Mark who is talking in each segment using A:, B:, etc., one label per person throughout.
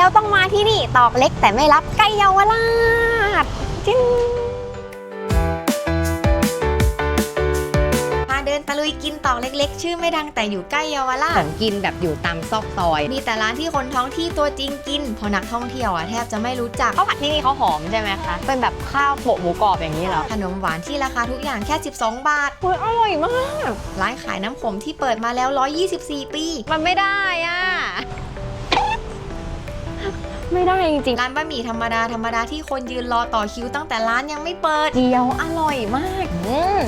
A: แล้วต้องมาที่นี่ตอกเล็กแต่ไม่รับไก่เยาวราชจิ้นพาเดินตะลุยกินตอกเล็กๆ ชื่อไม่ดังแต่อยู่ใกล้เยาวราชของกินแบบอยู่ตามซอกซอย มีแต่ร้านที่คนท้องที่ตัวจริงกินเพอนักท่องเที่ยวอะแทบจะไม่รู้จัก ข้าวผัดที่นี่เขาหอมใช่ไหมคะ เป็นแบบข้าวโปะหมูกรอบอย่างนี้เหรอขนมหวานที่ราคาทุกอย่างแค่ 12 บาท
B: เฮ้ยอร่อยมาก
A: ร้านขายน้ำขมที่เปิดมาแล้ว 124 ปี
B: มันไม่ได้อะ ไม่ได้จริง
A: ร้านบะหมี่ธรรมดาธรรมดาที่คนยืนรอต่อคิวตั้งแต่ร้านยังไม่เปิด
B: ๆเกี๊ยวอร่อยมากอืม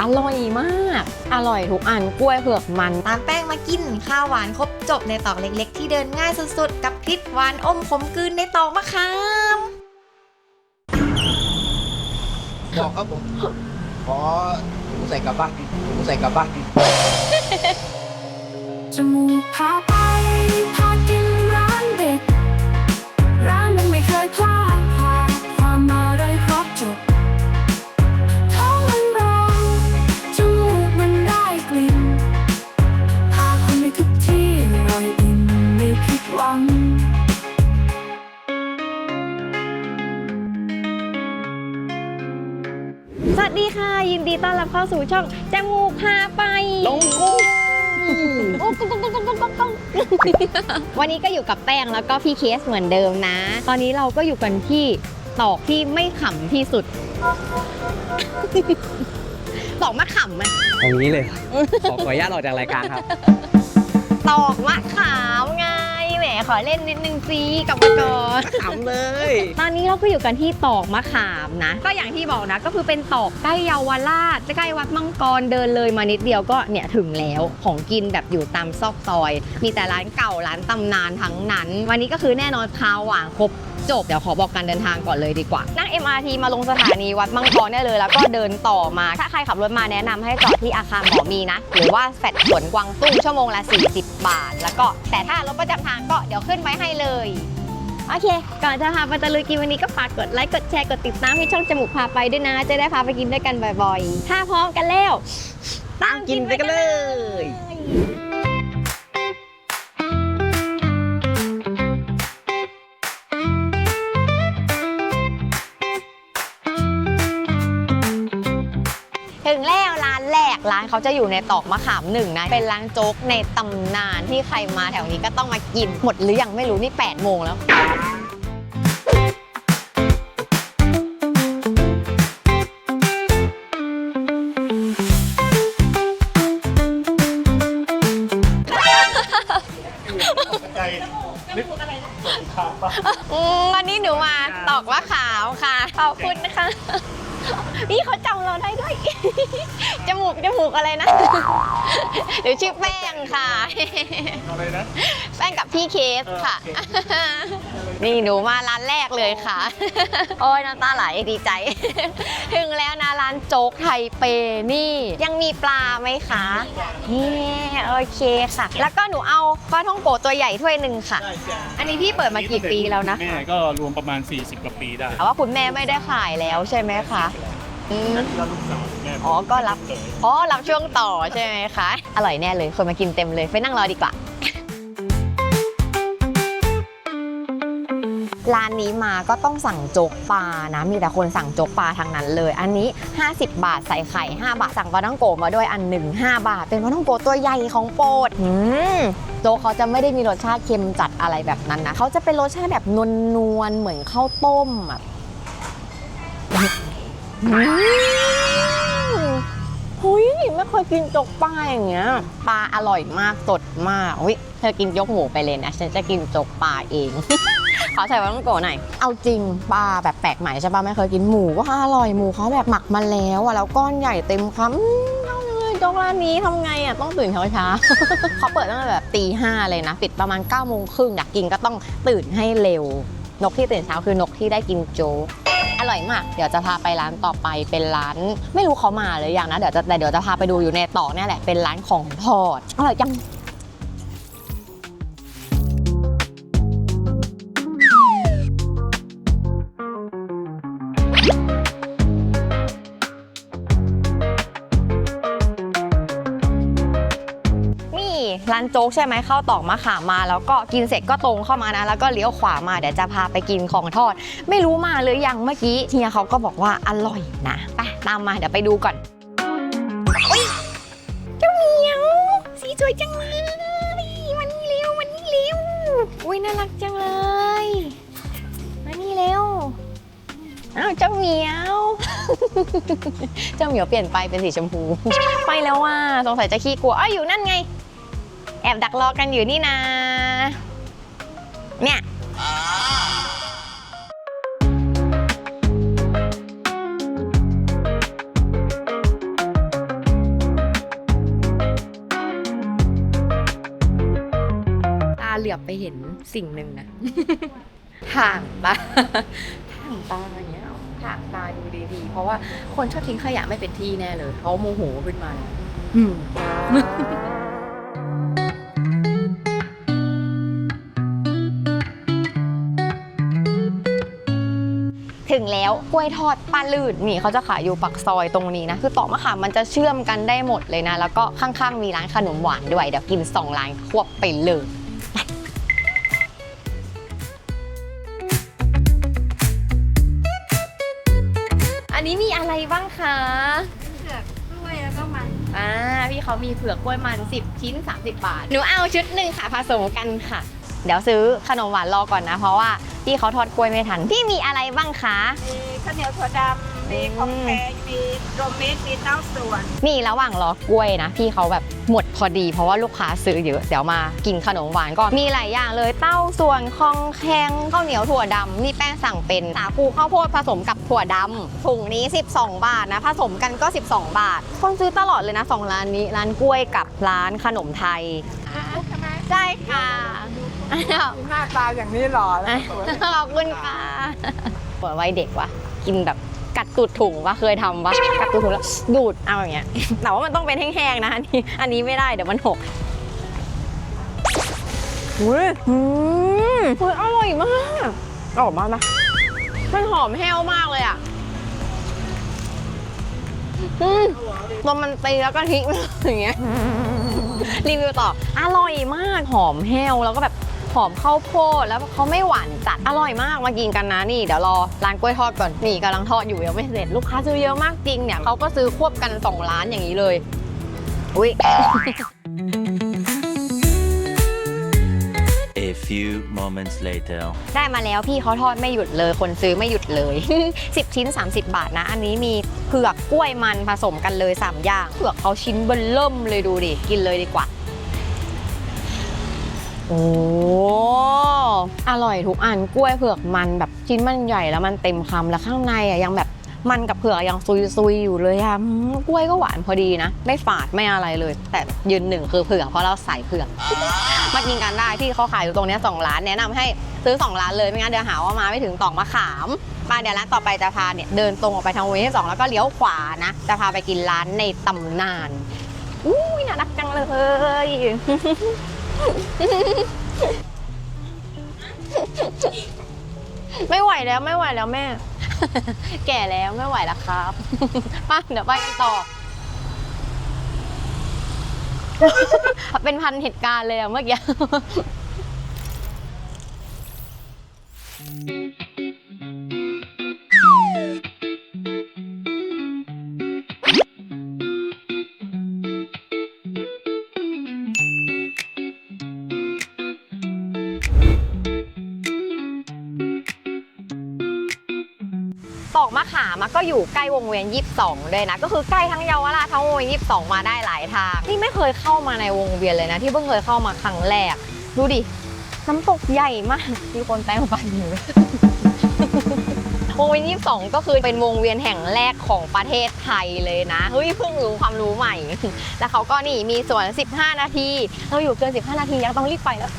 B: อร่อยมาก อร่อยทุกอันกล้วยเผือกมัน
A: ตามแป้งมากิน ข้าวหวานครบจบในตอกเล็ก ๆ ที่เดินง่ายสุดๆ กับพริกหวานอมขมกลืนในตอกมะขาม
C: บอกครับผมขอหมูใส่กลับบ้านหมูใส่กลับบ้าน
D: จมูกพาไป ยินดี
B: ต้อนรับเข้าสู่ช่องจมูกพาไป
C: ลงกุ้ง
B: โอ้กุ๊กกุ๊กกุ๊กกุ๊กกุ๊กกุ๊กวันนี้ก็อยู่กับแป้งแล้วก็พี่เคสเหมือนเดิมนะ ตอนนี้เราก็อยู่กันที่ตอกที่ไม่ขำที่สุด ตอกมะขำไหม
E: ตรงนี้เลยครับขอขออนุญาตออกจากรายการครับ
B: ตอกมะขามไงแหม ขอเล่นนิดนึงซีกลับมาก่อน
E: ขำเลย
B: ตอนนี้เราก็อยู่กันที่ตอกมะขามนะ ก็อย่างที่บอกนะ ก็คือเป็นตอกใกล้เยาวราชใกล้วัดมังกรเดินเลยมานิดเดียวก็เนี่ยถึงแล้วของกินแบบอยู่ตามซอกซอย มีแต่ร้านเก่าร้านตำนานทั้งนั้น วันนี้ก็คือแน่นอนคาวหวานครบ จบ เดี๋ยวขอบอกการเดินทางก่อนเลยดีกว่า นั่ง MRT มาลงสถานีวัดมังกรได้เลย แล้วก็เดินต่อมา ถ้าใครขับรถมาแนะนำให้จอดที่อาคารหมอมีนะ หรือว่าแฟดสวนกวางตุ้งชั่วโมงละ 40 บาท แล้วก็แต่ถ้ารถประจำทางก็เดี๋ยวขึ้นไว้ให้เลย โอเค ก่อนจะพาไปตะลุยกินวันนี้ก็ฝากกดไลค์ กดแชร์ กดติดตามให้ช่องจมูกพาไปด้วยนะ จะได้พาไปกินด้วยกันบ่อยๆ ถ้าพร้อมกันแล้ว ตามกินไปกันเลยถึ รกร้านเขาจะอยู่ในตอกมะขามหนึ่งนะ เป็นร้านโจ๊กในตำนานที่ใครมาแถวนี้ก็ต้องมากิน หมดหรือยังไม่รู้นี่ 8 โมงแล้วอืมวันนี้หนูมาตอกว่าขาวค่ะ ขอบคุณนะคะ นี่เขาจำเราได้ด้วย จมูกจมูกอะไรนะ เดี๋ยวชื่อแป้งค่ะ
C: อะไรนะ
B: แป้งกับพี่เคสค่ะ นี่หนูมาร้านแรกเลยค่ะ โอ้ยน้ำตาไหลดีใจ ถึงแล้วนะร้านโจ๊กไทเปนี่ ยังมีปลาไหมคะนี่โอเคค่ะ แล้วก็หนูเอาปลาท่องโกะตัวใหญ่ถ้วยหนึ่งค่ะ อันนี้พี่เปิดมากี่ปีแล้วนะ
F: แม่ก็รวมประมาณ 40กว่าปีได้
B: แต่ว่าคุณแม่ไม่ได้ขายแล้วใช่ไหมคะ อืม
F: แล้วลูกสาวแม่
B: อ๋อ ก็รับ อ๋อ รับช่วงต่อใช่ไหมคะ อร่อยแน่เลย คนมากินเต็มเลย ไปนั่งรอดีกว่า ร้านนี้มาก็ต้องสั่งโจ๊กปลานะ มีแต่คนสั่งโจ๊กปลาทางนั้นเลย อันนี้ 50 บาทใส่ไข่ 5 บาท สั่งปลาท่องโกะมาด้วยอันหนึ่ง5บาท เป็นปลาท่องโกะตัวใหญ่ของโปรดอืมโจ๊กเขาจะไม่ได้มีรสชาติเค็มจัดอะไรแบบนั้นนะ เขาจะเป็นรสชาติแบบนวลๆ เหมือนข้าวต้มอะอืม เฮ้ยไม่เคยกินจกปลาอย่างเงี้ยปลาอร่อยมากสดมากอุ้ยเธอกินยกหมูไปเลยนะฉันจะกินจกปลาเอง ขอใส่ว้ต้องโกะหน่อยเอาจริงปลาแบบแปลกใหม่ใช่ปะไม่เคยกินหมูก็อร่อยหมูเขาแบบหมักมาแล้วอะแล้วก้อนใหญ่เต็มคำอืมเอาเลยจกร้านนี้ทำไงอะต้องตื่นเช้าๆเขาเปิดตั้งแต่แบบตีห้าเลยนะ ปิดประมาณ9ก้าโมงครึ่งอยากกินก็ต้องตื่นให้เร็วนกที่ตื่นเช้าคือนกที่ได้กินโจ๊ก อร่อยมาก เดี๋ยวจะพาไปร้านต่อไปเป็นร้าน ไม่รู้เขามาหรือยังนะ เดี๋ยวจะแต่เดี๋ยวจะพาไปดูอยู่ในต่อเนี่ยแหละเป็นร้านของทอดอร่อยจังานโจ๊กใช่ไหมเข้าตอกมะขามมา แล้วก็กินเสร็จก็ตรงเข้ามานะ แล้วก็เลี้ยวขวามาเดี๋ยวจะพาไปกินของทอด ไม่รู้มาหรือยังเมื่อกี้เฮียเขาก็บอกว่าอร่อยนะไปตามมาเดี๋ยวไปดูก่อนอุ๊ยเจ้าเหมียวสีสวยจังเลยวันนี้เร็ววันนี้เร็วอุ้ยน่ารักจังเลยมานี่เร็วอ้าวเจ้าเหมียว เจ้าเหมียวเปลี่ยนไปเป็นสีชมพู ไปแล้วว่าสงสัยจะขี้กลัวอ้าวอยู่นั่นไง อบดักรอกันอยู่นี่นะ เนี่ยตาเหลือบไปเห็นสิ่งหนึ่งนะห่างตาห่างตาอย่างเงี้ยห่างตาดูดีๆ เพราะว่าคนชอบทิ้งขยะไม่เป็นที่แน่เลย เขาโมโหขึ้นมาอืม แล้วกล้วยทอดป้าลื่นนี่เขาจะขายอยู่ปักซอยตรงนี้นะ คือตอกมะขามมันจะเชื่อมกันได้หมดเลยนะ แล้วก็ข้างๆมีร้านขนมหวานด้วย เดี๋ยวกิน 2 ร้านควบไปเลยอันนี้มีอะไรบ้างคะ
A: เผือกกล้วยแล้วก็มัน
B: อ่าพี่เขามีเผือกกล้วยมัน 10 ชิ้น 30 บาท หนูเอาชุดหนึ่งค่ะผสมกันค่ะ เดี๋ยวซื้อขนมหวานรอก่อนนะ เพราะว่า พี่เขาทอดกล้วยไม่ทัน พี่มีอะไรบ้างคะ
G: มีข้าวเหนียวถั่วดำมีของแพงมีโรวมมิตรมีเต้าส่วน
B: นี่ระหว่างรอกล้วยนะ พี่เขาแบบหมดพอดี เพราะว่าลูกค้าซื้อเยอะเดี๋ยวมากินขนมหวานก็มีหลายอย่างเลยเต้าส่วนคองแคงข้าวเหนียวถั่วดำนี่แป้งสั่งเป็นสาคูข้าวโพดผสมกับถั่วดำถุงนี้ 12 บาทนะ ผสมกันก็ 12 บาท คนซื้อตลอดเลยนะสองร้านนี้ร้านกล้วยกับร้านขนมไทยใช่ค่ะ
G: หน้าตาอย่างนี้หรอแล้วสวย
B: ขอบคุณค่ะเปิดไว้เด็กวะกินแบบกัดตูดถุงวะเคยทำวะกัดตูดถุงแล้วดูดเอาอย่างเงี้ยแต่ว่ามันต้องเป็นแห้งๆนะอันนี้อันนี้ไม่ได้เดี๋ยวมันหกอุ้ยอืมเฮ้ยอร่อยมากอร่อยมากนะมันหอมแห้วมากเลยอะอืมนมมันตีแล้วก็ทิ้งอย่างเงี้ยรีวิวต่ออร่อยมากหอมแห้วแล้วก็แบบ หอมข้าวโพดแล้วเขาไม่หวานจัดอร่อยมากมากินกันนะนี่เดี๋ยวรอร้านกล้วยทอดก่อนนี่กำลังทอดอยู่ยังไม่เสร็จลูกค้าซื้อเยอะมากจริงเนี่ยเขาก็ซื้อควบกัน2ร้านอย่างนี้เลยอุ้ย
H: A few moments later.
B: ได้มาแล้วพี่เขาทอดไม่หยุดเลยคนซื้อไม่หยุดเลย 10 ชิ้น 30 บาทนะ อันนี้มีเผือกกล้วยมันผสมกันเลย 3 อย่างเผือกเขาชิ้นเบิ่เริ่มเลยดูดิ กินเลยดีกว่า โอ้อร่อยทุกอันกล้วยเผือกมันแบบชิ้นมันใหญ่แล้วมันเต็มคำแล้วข้างในอะยังแบบมันกับเผือกยังซุยๆอยู่เลยอะกล้วยก็หวานพอดีนะ ไม่ฝาดไม่อะไรเลย แต่ยืนหนึ่งคือเผือกเพราะเราใส่เผือกมากินกันได้ที่เขาขายอยู่ตรงนี้สองร้านแนะนำให้ซื้อ2ร้านเลยไม่งั้นเดี๋ยวหาว่ามาไม่ถึงตอกมะขามมาเดี๋ยวร้านต่อไปจะพาเนี่ยเดินตรงออกไปทางเวที่สองแล้วก็เลี้ยวขวานะจะพาไปกินร้านในตำนานอุ้ยน่ารักจังเลย ไม่ไหวแล้วไม่ไหวแล้วแม่ แก่แล้วไม่ไหวแล้วครับไป้าเดี๋ยวไปกันต่อ เป็นพันเหตุการณ์เลยอะเมื่อกี้ มะขามก็อยู่ใกล้วงเวียน 22 ด้วยนะ ก็คือใกล้ทั้งเยาวราชทั้งวงเวียน 22 มาได้หลายทาง นี่ไม่เคยเข้ามาในวงเวียนเลยนะ ที่เพิ่งเคยเข้ามาครั้งแรก ดูดิ น้ำตกใหญ่มาก มีคนแป้งฟันอยู่วงเวียน 22 ก็คือเป็นวงเวียนแห่งแรกของประเทศไทยเลยนะ เฮ้ยเพิ่งรู้ความรู้ใหม่ แล้วเขาก็นี่มีสวน 15 นาที เราอยู่เกิน 15 นาทียังต้องรีบไปแล้ว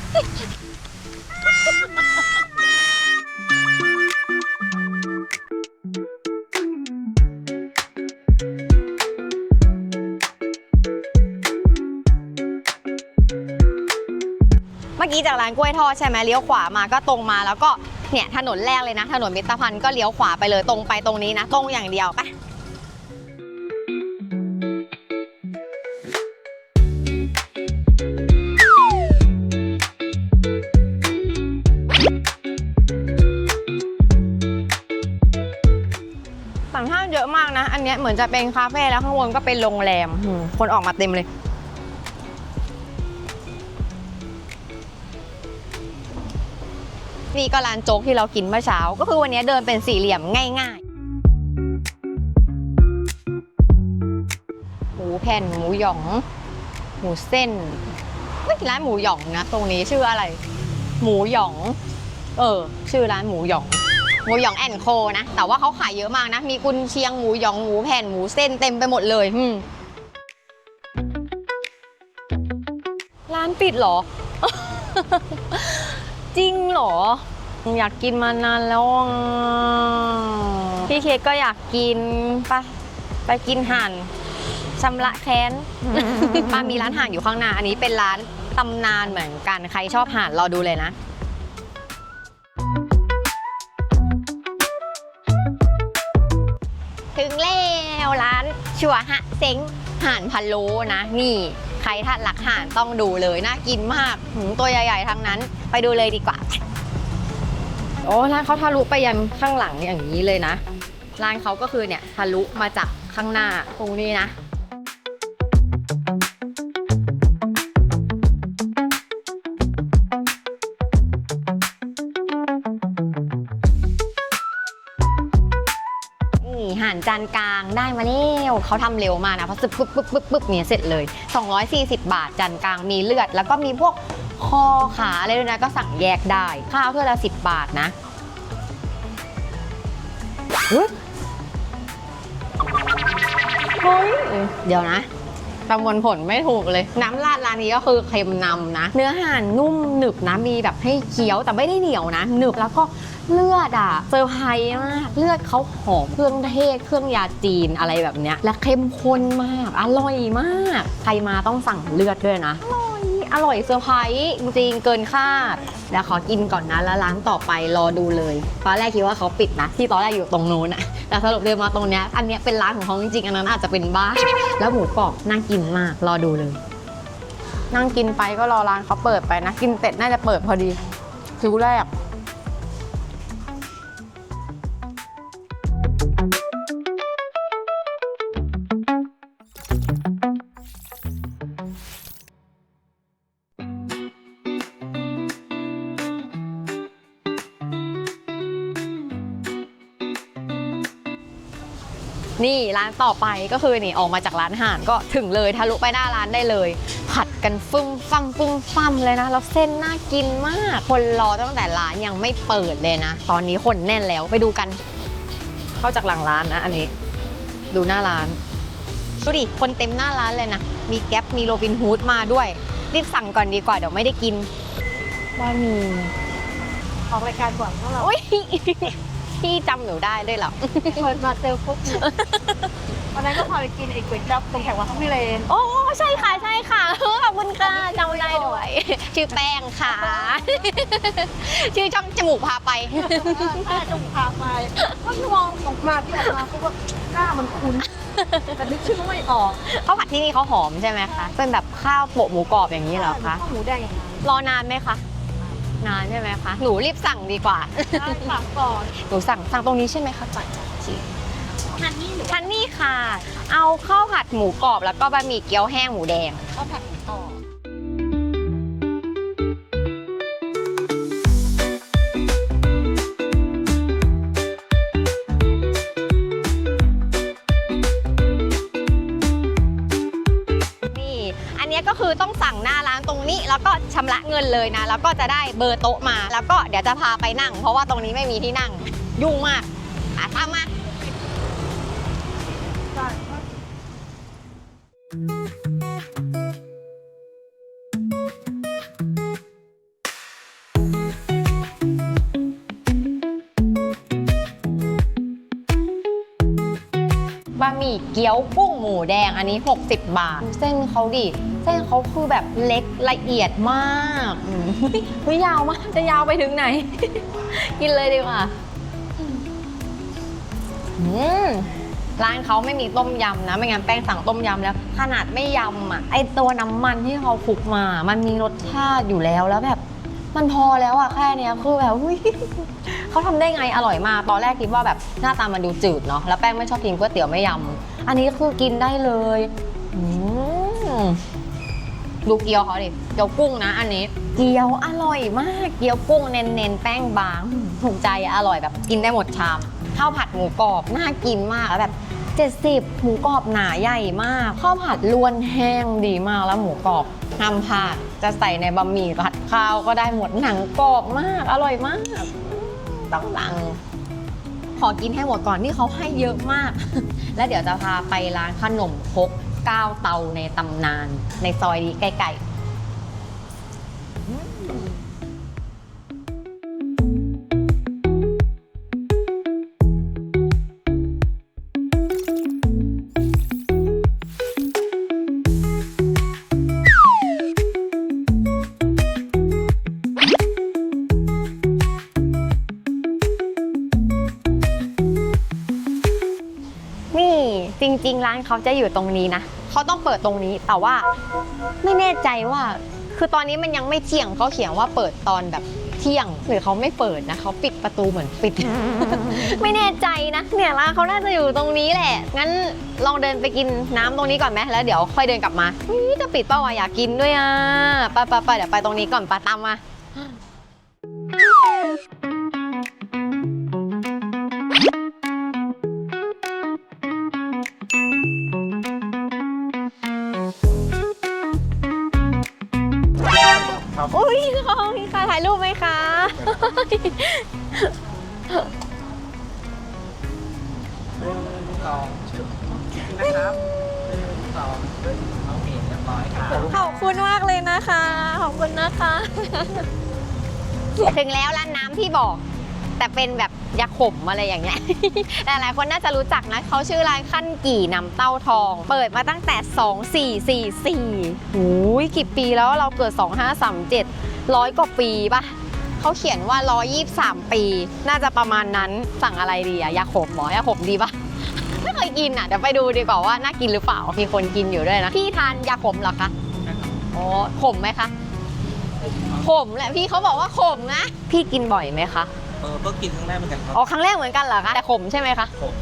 B: ี้จากร้านกล้วยทอดใช่ไหมเลี้ยวขวามาก็ตรงมาแล้วก็เนี่ยถนนแรกเลยนะ ถนนมิตรพันธ์ก็เลี้ยวขวาไปเลยตรงไปตรงนี้นะ ตรงอย่างเดียวไปต่างชาติเยอะมากนะ อันนี้เหมือนจะเป็นคาเฟ่แล้วข้างบนก็เป็นโรงแรมคนออกมาเต็มเลย นี่ก็ร้านโจ๊กที่เรากินเมื่อเช้า ก็คือวันนี้เดินเป็นสี่เหลี่ยมง่ายๆ หมูแผ่นหมูหยอง หมูเส้นไม่ร้านหมูหยองนะ ตรงนี้ชื่ออะไร หมูหยอง เออ ชื่อร้านหมูหยอง หมูหยองแอนโคนะ แต่ว่าเขาขายเยอะมากนะ มีกุนเชียงหมูหยองหมูแผ่นหมูเส้นเต็มไปหมดเลยร้านปิดเหรอ จริงเหรอ อยากกินมานานแล้วอะพี่เคกก็อยากกินไปไปกินห่านชำระแค้นป้ามีร้านห่านอยู่ข้างหน้า อันนี้เป็นร้านตำนานเหมือนกัน ใครชอบห่านรอดูเลยนะถึงแล้วร้านชัวฮะเซ็งห่านพะโล้นะ นี่ ใครถ้ารักห่านต้องดูเลยน่ากินมากหืมตัวใหญ่ๆทั้งนั้น ไปดูเลยดีกว่า โอ้ร้านเขาทะลุไปยันข้างหลังอย่างนี้เลยนะ ร้านเขาก็คือเนี่ยทะลุมาจากข้างหน้าตรงนี้นะ จานกลางได้มาแล้วเขาทำเร็วมากนะเพราะสึบปึ๊บปึ๊บปึ๊บปึ๊บเนี่ยเสร็จเลย 240 บาทจานกลางมีเลือด แล้วก็มีพวกคอขาอะไรด้วยนะก็สั่งแยกได้ ข้าวถ้วยละ 10 บาทนะเฮ้ยเดี๋ยวนะ ประมวลผลไม่ถูกเลย น้ำราดร้านนี้ก็คือเค็มนำนะ เนื้อห่านนุ่มหนึบนะมีแบบให้เคี้ยวแต่ไม่ได้เหนียวนะหนึบแล้วก็เลือดอะเซอร์ไพรส์มากเลือดเขาหอมเครื่องเทศเครื่องยาจีนอะไรแบบเนี้ยและเข้มข้นมาก อร่อยมาก ใครมาต้องสั่งเลือดด้วยนะอร่อย อร่อยเซอร์ไพรส์จริงๆ เกินคาดแล้วขอกินก่อนนะแล้วร้านต่อไปรอดูเลยตอนแรกคิดว่าเขาปิดนะ ที่ตอนแรกอยู่ตรงโน้นอะแต่สรุปเดินมาตรงเนี้ยอันเนี้ยเป็นร้านของเขาจริงๆอันนั้นอาจจะเป็นบ้านแล้วหมูกรอบน่ากินมากรอดูเลย นั่งกินไปก็รอร้านเขาเปิดไปนะ กินเสร็จน่าจะเปิดพอดีคิวแรกานต่อไปก็คือนี่ออกมาจากร้านอาหารก็ถึงเลยทะลุไปหน้าร้านได้เลย ผัดกันฟึ่มฟั่มฟึ่มฟั่มเลยนะแล้วเส้นน่ากินมาก คนรอตั้งแต่ร้านยังไม่เปิดเลยนะ ตอนนี้คนแน่นแล้วไปดูกัน เข้าจากหลังร้านนะอันนี้ ดูหน้าร้านดูดิคนเต็มหน้าร้านเลยนะมีแก๊ปมีโรบินฮูดมาด้วยรีบสั่งก่อนดีกว่าเดี๋ยวไม่ได้กินบะหมี่
G: ออกรายการก่อนพวกเรา
B: อุ้ย พี่จำหนูได้ด้วยเหรอ
G: เปิดมาเจอปุ๊บเนี่ยวันนั้นก็พาไปกินไอ้ก๋วยจั๊บตรงแถววัดพระพิเรน
B: โอ้ใช่ค่ะใช่ค่ะขอบคุณค่ะจำได้ด้วย ชื่อแป้งค่ะ ชื่อช่องจมูกพาไป
G: ถ้าจงพาไปก็มองออกมาที่ออกมาก็ว่าหน้ามันคุ้นแต่นึกชื่อไม่ออก
B: ข้าวผัดที่นี่เขาหอมใช่ไหมคะเป็นแบบข้าวโปะหมูกรอบอย่างนี้เหรอคะ
G: ข้าวหมูแดงอย่างนั้น
B: รอนานไหมคะ นานใช่ไหมคะ หนูรีบสั่งดีกว่า
G: ได้ฝากก่อน
B: หนูสั่งสั่งตรงนี้ใช่ไหมคะจ่ายจี
G: ฮันนี่หรือ
B: ทันนี่ค่ะ เอาข้าวผัดหมูกรอบแล้วก็บะหมี่เกี๊ยวแห้งหมูแดง
G: ข้าวผัดต่อ
B: นี่อันเนี้ยก็คือต้องสั่งหน้าร้านตรงนี้แล้วก็ชำ ระเงินเลยนะ แล้วก็จะได้เบอร์โต๊ะมา แล้วก็เดี๋ยวจะพาไปนั่ง เพราะว่าตรงนี้ไม่มีที่นั่งยุ่งมากอะตามมา บะหมี่เกี๊ยวกุ้งหมูแดงอันนี้ 60 บาท เส้นเขาดิ เส้นเขาคือแบบเล็กละเอียดมากอืมเฮ้ยยาวมากจะยาวไปถึงไหน กินเลยดีกว่าร้านเขาไม่มีต้มยำนะ ไม่งั้นแป้งสั่งต้มยำแล้ว ขนาดไม่ยำอะไอตัวน้ำมันที่เขาคลุกมา มันมีรสชาติอยู่แล้วแล้วแบบ มันพอแล้วอะแค่เนี้ยคือแบบอุ๊ย เขาทำได้ไงอร่อยมาก ตอนแรกคิดว่าแบบหน้าตามันดูจืดเนาะแล้วแป้งไม่ชอบกินก๋วยเตี๋ยวไม่ยำอันนี้คือกินได้เลยดูเกี๊ยวเขาดิเกี๊ยวกุ้งนะ อันนี้ เกี๊ยวอร่อยมาก เกี๊ยวกุ้งเน้นๆแป้งบาง ถูกใจอร่อยแบบกินได้หมดชามข้าวผัดหมูกรอบน่ากินมากแล้วแบบ 70 หมูกรอบหนาใหญ่มากข้าวผัดล้วนแห้งดีมากแล้วหมูกรอบห้ามพลาดจะใส่ในบะหมี่ผัดข้าวก็ได้หมดหนังกรอบมาก อร่อยมาก ต้องรังขอกินให้หมดก่อนนี่เขาให้เยอะมาก แล้วเดี๋ยวจะพาไปร้านขนมครกก้าวเตาในตำนาน ในซอยนี้ใกล้ๆ จริง ๆ ร้านเขาจะอยู่ตรงนี้นะเขาต้องเปิดตรงนี้แต่ว่าไม่แน่ใจว่า คือตอนนี้มันยังไม่เที่ยงเขาเขียนว่าเปิดตอนแบบเที่ยงหรือเขาไม่เปิดนะเขาปิดประตูเหมือนปิด ไม่แน่ใจนะเนี่ยร้านเขาน่าจะอยู่ตรงนี้แหละ งั้นลองเดินไปกินน้ำตรงนี้ก่อนไหมแล้วเดี๋ยวค่อยเดินกลับมาจะปิดเป้าวะอยากกินด้วยอะไปไปไปเดี๋ยวไปตรงนี้ก่อนไปตามมา
C: นะครับสองโอเคเรียบร้อยครับ
B: ขอบคุณมากเลยนะคะ ขอบคุณนะคะ ถึงแล้วร้านน้ำที่บอก แต่เป็นแบบยาขมอะไรอย่างเงี้ยแต่หลายคนน่าจะรู้จักนะ เขาชื่อร้านขั้นกี่น้ำเต้าทอง เปิดมาตั้งแต่ 2444โอ้ยกี่ปีแล้วเราเกิด 2537 ร้อยกว่าปีปะ เขาเขียนว่า 123 ปี น่าจะประมาณนั้นสั่งอะไรดีอะยาขมหมอยาขมดีปะไม่เคยกินอะเดี๋ยวไปดูดีกว่าว่าน่ากินหรือเปล่า มีคนกินอยู่ด้วยนะ พี่ทานยาขมเหรอคะอ๋อขมไหมคะ ขมแหละพี่เขาบอกว่าขมนะ พี่กินบ่อยไหมคะ
C: เออก็กินครั้งแรกเหมือนกันครับ
B: อ๋อครั้งแรกเหมือนกันเหรอคะแต่ขมใช่ไหมคะ
C: ขม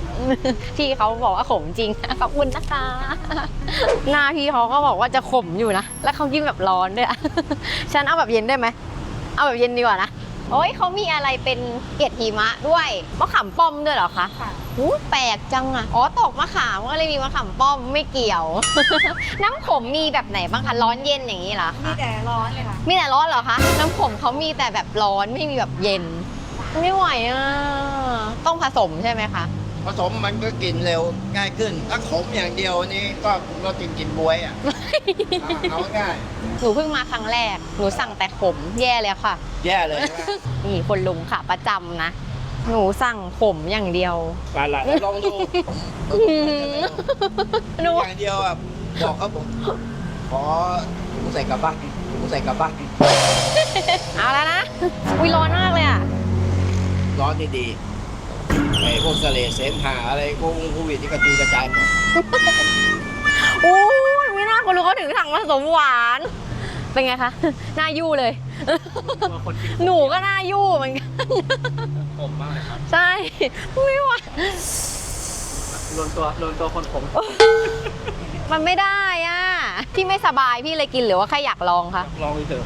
B: พี่เขาบอกว่าขมจริงขอบคุณนะคะ หน้าพี่เขาก็บอกว่าจะขมอยู่นะ แล้วเขากินแบบร้อนด้วยอะฉันเอาแบบเย็นได้ไหม เอาแบบเย็นดีกว่านะ โอ้ยเขามีอะไรเป็นเกล็ดหิมะด้วยมะขามป้อมด้วยเหรอคะ
G: ค่ะ
B: อู้แปลกจังอะอ๋อตกมะขามก็เลยมีมะขามป้อมไม่เกี่ยว น้ำขมมีแบบไหนบ้างคะร้อนเย็นอย่างนี้เหรอ
G: มี
B: คะ
G: แต่ร้อนเลยค่ะ
B: มีแต่ร้อนเหรอคะน้ำขมเขามีแต่แบบร้อนไม่มีแบบเย็น ไม่ไหวอะต้องผสมใช่ไหมคะ
C: ผสมมันก็กินเร็วง่ายขึ้น ถ้าขมอย่างเดียวนี่ก็เรากินกินบวยอะเอาง่าย
B: หนูเพิ่งมาครั้งแรก หนูสั่งแต่ขมแย่เลยค่ะ
C: แย่เลยนะ
B: นี่คนลุงค่ะประจำนะ หนูสั่งขมอย่างเดียว
F: ร้านละ
C: ลองดู
B: หนู
C: อย่างเดียวอะบอกเขาผมขอหมูใส่กลับบ้านหมูใส่กลับบ้าน
B: เอาแล้วนะ อุ้ยร้อนมากเลยอะ
C: ร้อนดีๆ ไอ้พวกเสลดเสมหาอะไรพวกโควิดที่กระจุยกระจายหมด
B: อู้ยไม่น่าคนรู้เขาถึงสั่งผสมหวาน เป็นไงคะหน้ายู่เลย
F: คนกิน
B: หนูก็หน้ายู่เหมือนกัน
F: ผมมากเลยครับ
B: ใช่ไม่ไหว
F: รวมตัวรวมตัวคนผม
B: มันไม่ได้อะพี่ไม่สบายพี่เลยกินหรือว่าแค่อยากลองคะ
F: ลองดูเถอะ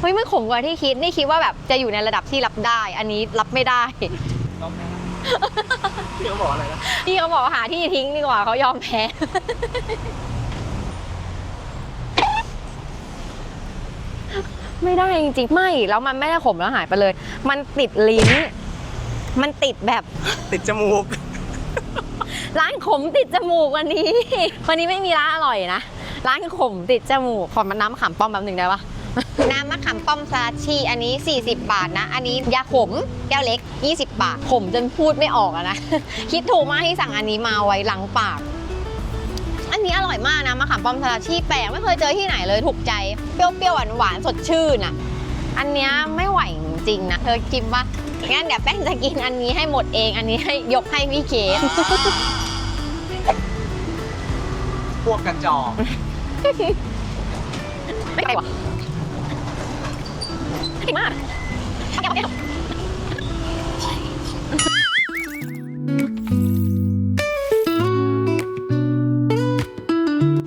B: เฮ้ยมันขมกว่าที่คิดนี่คิดว่าแบบจะอยู่ในระดับที่รับได้ อันนี้รับไม่ได้
F: ลองแพ้พี่เขาบอกอะไรนะ
B: พี่เขาบอกว่าหาที่ทิ้งดีกว่าเขายอมแพ้ ไม่ได้จริงๆไม่แล้วมันไม่ได้ขมแล้วหายไปเลย มันติดลิ้น มันติดแบบ
E: ติดจมูก
B: ร้านขมติดจมูกวันนี้ วันนี้ไม่มีร้านอร่อยนะ ร้านขมติดจมูกขอมาน้ำมะขามป้อมแป๊บหนึ่งได้ปะ น้ำมะขามป้อมซาชีอันนี้ 40 บาทนะ อันนี้ยาขมแก้วเล็ก 20 บาท ขมจนพูดไม่ออกอะนะ คิดถูกมากที่สั่งอันนี้มาไว้หลังปาก อันนี้อร่อยมากนะมะขามป้อมซาชีแปลกไม่เคยเจอที่ไหนเลยถูกใจ เปรี้ยวๆหวานๆสดชื่นอะอันเนี้ยไม่ไหวจริงๆนะเธอคิดว่างั้นเดี๋ยวแป้งจะกินอันนี้ให้หมดเอง อันนี้ให้ยกให้พี่เคส
E: พวกกระจอก
B: ไม่ไมากทำแกงเอาเก่ง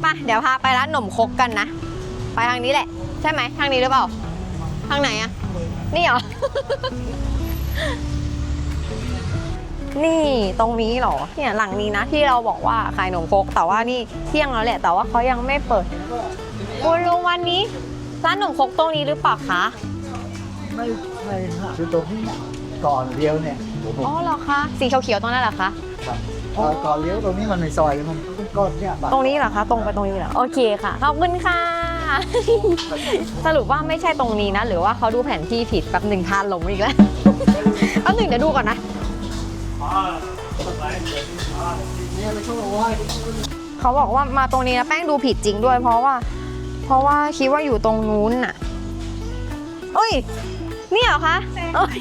B: ไปเดี๋ยวพาไปร้านหนมคกกันนะ ไปทางนี้แหละ ใช่ไหมทางนี้หรือเปล่า ทางไหนอะนี่เหรอ นี่ตรงนี้เหรอ เนี่ยหลังนี้นะที่เราบอกว่าขายหนมคกแต่ว่านี่เที่ยงแล้วแหละแต่ว่าเขายังไม่เปิดคุณลุงวันนี้ ร้านหนมคกตรงนี้หรือเปล่าคะ
C: ไม่ไม่คือตรงนี้เนี่ยก่อนเลี้ยวเนี่ย
B: อ๋อเหรอคะ สีเขียวๆตรงนั้นเหรอคะ
C: ครับเอ่อก่อนเลี้ยวตรงนี้มันในซอยมันเป็นก้อนเนี่ยบัตร
B: ตรงนี้เหรอคะ ตรงไปตรงนี้เหรอ โอเคค่ะ ขอบคุณค่ะ สรุปว่าไม่ใช่ตรงนี้นะ หรือว่าเขาดูแผนที่ผิดแป๊บหนึ่งทานลงอีกแล้วแป๊บหนึ่งเดี๋ยวดูก่อนนะเขาบอกว่ามาตรงนี้นะแป้งดูผิดจริงด้วย เพราะว่า เพราะว่าคิดว่าอยู่ตรงนู้นน่ะ เอ้ย นี่เหรอคะเอ้ย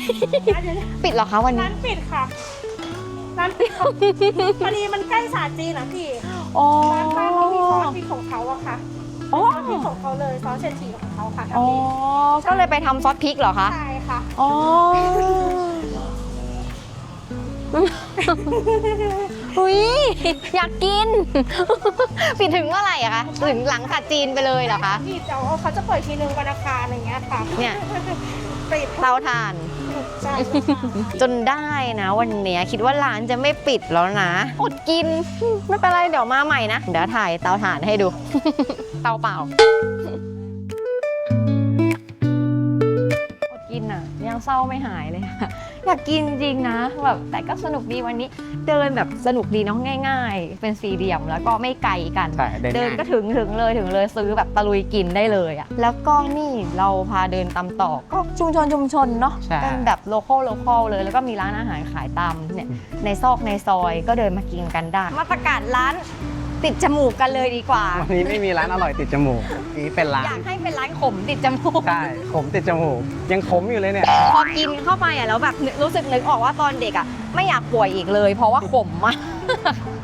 B: ปิดเหรอคะวันนี้
G: ร้านปิดค่ะร้านปิดค่ะพอดีมันใกล้ศาสตร์จีนนะพี่
B: อ๋อ
G: ร้านป้าเขามีซอสพริกของเขาอะค่ะ
B: อ๋อ
G: ซอสพริกของเขาเลยซอสเชดชีของเขาค่ะ
B: อ๋อ
G: ทำเอง
B: ก็เลยไปทำซอสพริกเหรอคะ
G: ใช่ค่ะ
B: อ๋อ อุ้ยอยากกิน ปิดถึงเมื่อไหร่อะคะ ถึงหลังจากจีนไปเลยเหรอคะ
G: พี่เดี๋ยวเขาจะเปิดทีนึงวันอังคารอะไรเงี้ยค่ะ
B: เนี่ย
G: ปิด
B: เตาถ่าน
G: ใช่
B: จนได้นะวันเนี้ยคิดว่าร้านจะไม่ปิดแล้วนะ อดกิน ไม่เป็นไรเดี๋ยวมาใหม่นะ เดี๋ยวถ่ายเตาถ่านให้ดู เตาเปล่า อดกินอะ ยังเศร้าไม่หายเลยอะ อยากกินจริงนะแบบแต่ก็สนุกดีวันนี้ เดินแบบสนุกดีเนาะง่าย ๆ เป็นสี่เหลี่ยมแล้วก็ไม่ไกลกัน
E: ใช่เดิน
B: เดิน
E: ง่าย
B: ก็ถึงถึงเลยถึงเลยซื้อแบบตะลุยกินได้เลยอะแล้วก็นี่เราพาเดินตามต่อก็ชุมชนชุมชนเนาะ
E: ใช่
B: เป็นแบบโลคอลโลคอลเลย แล้วก็มีร้านอาหารขายตามเนี่ยในซอกในซอยก็เดินมากินกันได้มาประกาศร้าน ติดจมูกกันเลยดีกว่า
E: วันนี้ไม่มีร้านอร่อยติดจมูกนี่เป็นร้า
B: อนยากให้เป็นร้านขมติดจมูก
E: ใช่ขมติดจมูก ยังขมอยู่เลยเนี่ย
B: พอกินเข้าไปอะแล้วแบบนึกรู้สึกนึกออกว่าตอนเด็กอะไม่อยากป่วยอีกเลย เพราะว่าขมมาก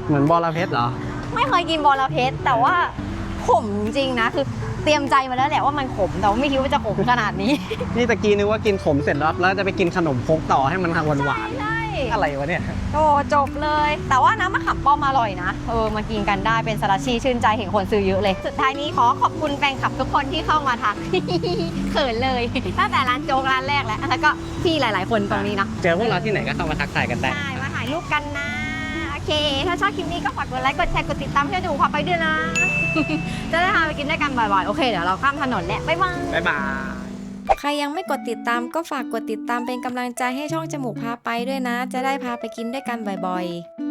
E: เหมือนบอระเพ็ดเหรอ
B: ไม่เคยกินบอระเพ็ดแต่ว่าขมจริงนะ คือเตรียมใจมาแล้วแหละว่ามันขมแต่ว่าไม่คิดว่าจะขมขนาดนี้
E: นี่ตะกี้นึกว่ากินขมเสร็จแล้วแล้วจะไปกินขนมครกต่อให้มันหวานหวาน
B: ใช่
E: ๆ อะไรวะเนี่ย
B: โอ้จบเลย แต่ว่าน้ำมะขามป้อมอร่อยนะ เออมากินกันได้เป็นสลัดชีชื่นใจเห็นคนซื้อเยอะเลย สุดท้ายนี้ขอขอบคุณแฟนคลับทุกคนที่เข้ามาทัก เขินเลย ตั้งแต่ร้านโจ๊กร้านแรกแล้ว แล้วก็พี่หลาย ๆ คนตรงนี้เนาะ
E: เจอพวกเราที่ไหนก็เข้ามาทักทายกันได้
B: ใช่ มาถ่ายรูปกันนะ โอเค ถ้าชอบคลิปนี้ก็ฝากกดไลค์ กดแชร์ กดติดตามให้ดูพาไปด้วยนะ จะได้พาไปกินด้วยกันบ่อยๆ โอเค เดี๋ยวเราข้ามถนนแล้วบ๊ายบาย
E: บ๊ายบาย
A: ใครยังไม่กดติดตามก็ฝากกดติดตามเป็นกำลังใจให้ช่องจมูกพาไปด้วยนะ จะได้พาไปกินด้วยกันบ่อยๆ